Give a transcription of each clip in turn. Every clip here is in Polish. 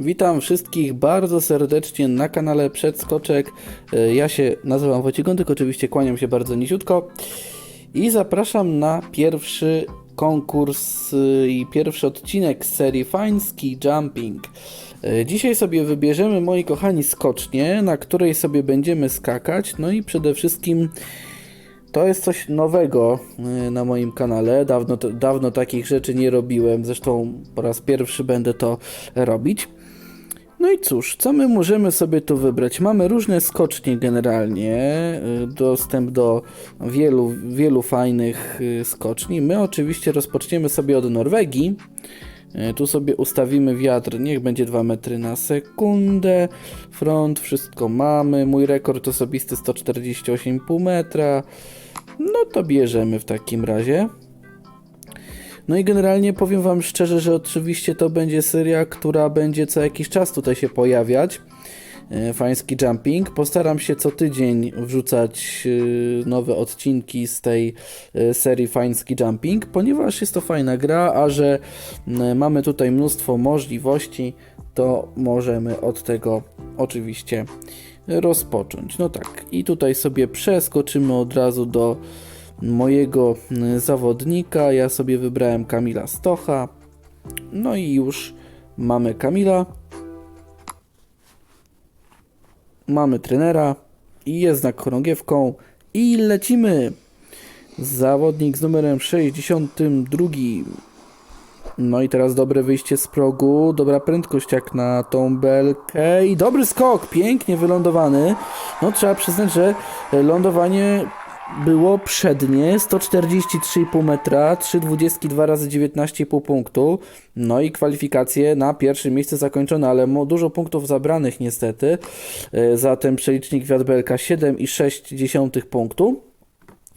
Witam wszystkich bardzo serdecznie na kanale Przedskoczek. E, Ja się nazywam Wojciech oczywiście kłaniam się bardzo niziutko i zapraszam na pierwszy konkurs y, i pierwszy odcinek z serii Fański Jumping. E, Dzisiaj sobie wybierzemy, moi kochani, skocznię, na której sobie będziemy skakać, no i przede wszystkim to jest coś nowego na moim kanale. Dawno, dawno takich rzeczy nie robiłem. Zresztą po raz pierwszy będę to robić. No i cóż, co my możemy sobie tu wybrać? Mamy różne skocznie generalnie, y, dostęp do wielu, wielu fajnych y, skoczni. My oczywiście rozpoczniemy sobie od Norwegii. Y, Tu sobie ustawimy wiatr, niech będzie 2 metry na sekundę. Front, wszystko mamy. Mój rekord osobisty 148,5 metra. No to bierzemy w takim razie. No i generalnie powiem Wam szczerze, że oczywiście to będzie seria, która będzie co jakiś czas tutaj się pojawiać. E, Fański Jumping. Postaram się co tydzień wrzucać e, nowe odcinki z tej e, serii Fański Jumping, ponieważ jest to fajna gra, a że mamy tutaj mnóstwo możliwości, to możemy od tego oczywiście rozpocząć. No tak, i tutaj sobie przeskoczymy od razu do mojego y, zawodnika. Ja sobie wybrałem Kamila Stocha. No i już mamy Kamila. Mamy trenera i jest znak chorągiewką i lecimy. Zawodnik z numerem 62. No i teraz dobre wyjście z progu, dobra prędkość jak na tą belkę i dobry skok, pięknie wylądowany. No trzeba przyznać, że lądowanie było przednie, 143,5 metra, 3,22 razy 19,5 punktu. No i kwalifikacje na pierwsze miejsce zakończone, ale dużo punktów zabranych niestety. E, Zatem przelicznik wiatr belka 7,6 punktu.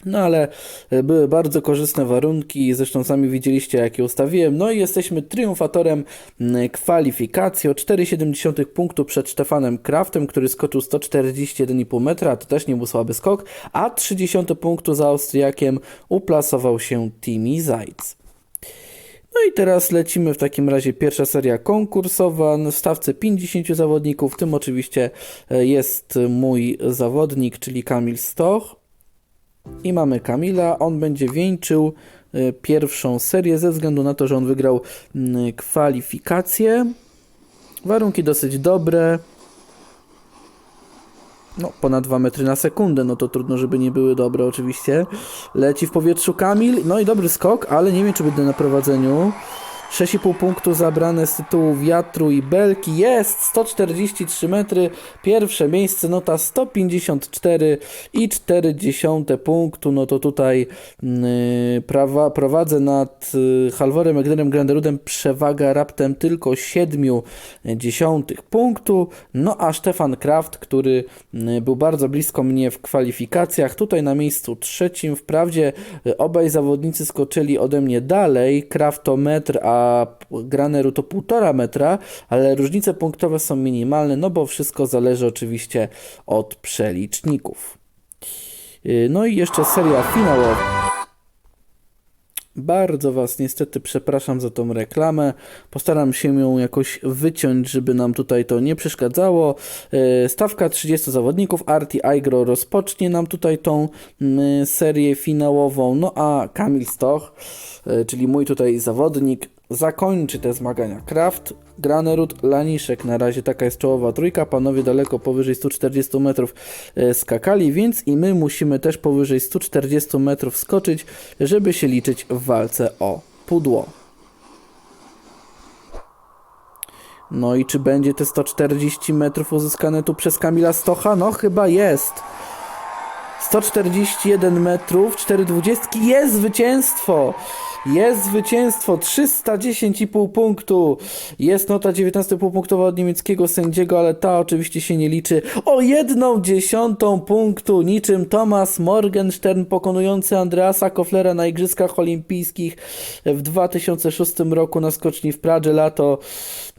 No ale e, były bardzo korzystne warunki, zresztą sami widzieliście jakie ustawiłem. No i jesteśmy triumfatorem kwalifikacji o 4,7 punktu przed Stefanem Kraftem, który skoczył 141,5 metra, to też nie był słaby skok, a 30 punktu za Austriakiem uplasował się Timi Zajc. No i teraz lecimy w takim razie pierwsza seria konkursowa w stawce 50 zawodników, w tym oczywiście e, jest mój zawodnik, czyli Kamil Stoch. I mamy Kamila, on będzie wieńczył y, pierwszą serię ze względu na to, że on wygrał mm, kwalifikacje. Warunki dosyć dobre. No, ponad 2 metry na sekundę, no to trudno, żeby nie były dobre oczywiście. Leci w powietrzu Kamil, no i dobry skok, ale nie wiem, czy będę na prowadzeniu. 6,5 punktu zabrane z tytułu wiatru i belki. Jest 143 metry. Pierwsze miejsce, nota 154 i 40 punktu. No to tutaj yy, prawa, prowadzę nad yy, Halvorem Egnerem Granderudem przewaga raptem tylko 7 dziesiątych punktu. No a Stefan Kraft, który yy, był bardzo blisko mnie w kwalifikacjach, tutaj na miejscu trzecim. Wprawdzie yy, obaj zawodnicy skoczyli ode mnie dalej. Kraft to metr, a Graneru to półtora metra, ale różnice punktowe są minimalne, no bo wszystko zależy oczywiście od przeliczników. Yy, No i jeszcze seria finałowa. Bardzo Was niestety przepraszam za tą reklamę. Postaram się ją jakoś wyciąć, żeby nam tutaj to nie przeszkadzało. Yy, Stawka 30 zawodników. Arti Aigro rozpocznie nam tutaj tą mm, serię finałową. No a Kamil Stoch, yy, czyli mój tutaj zawodnik, zakończy te zmagania. Kraft, Granerud, Laniszek. Na razie taka jest czołowa trójka. Panowie daleko powyżej 140 metrów e, skakali, więc i my musimy też powyżej 140 metrów skoczyć, żeby się liczyć w walce o pudło. No i czy będzie te 140 metrów uzyskane tu przez Kamila Stocha? No chyba jest. 141 metrów, 4,20 jest zwycięstwo! Jest zwycięstwo, 310,5 punktu. Jest nota 19,5 punktowa od niemieckiego sędziego, ale ta oczywiście się nie liczy. O jedną dziesiątą punktu, niczym Thomas Morgenstern pokonujący Andreasa Koflera na Igrzyskach Olimpijskich w 2006 roku na skoczni w Pradze lato.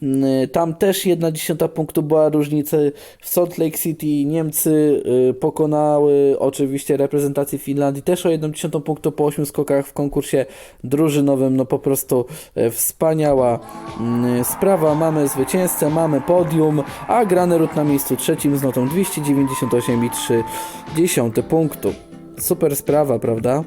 Mm, Tam też jedna dziesiąta punktu była różnicy. W Salt Lake City Niemcy y, pokonały oczywiście reprezentację Finlandii też o jedną dziesiątą punktu po 8 skokach w konkursie drużynowym. No po prostu e, wspaniała mm, sprawa. Mamy zwycięzcę, mamy podium, a Granerud na miejscu trzecim z notą 298,3 punktu. Super sprawa, prawda?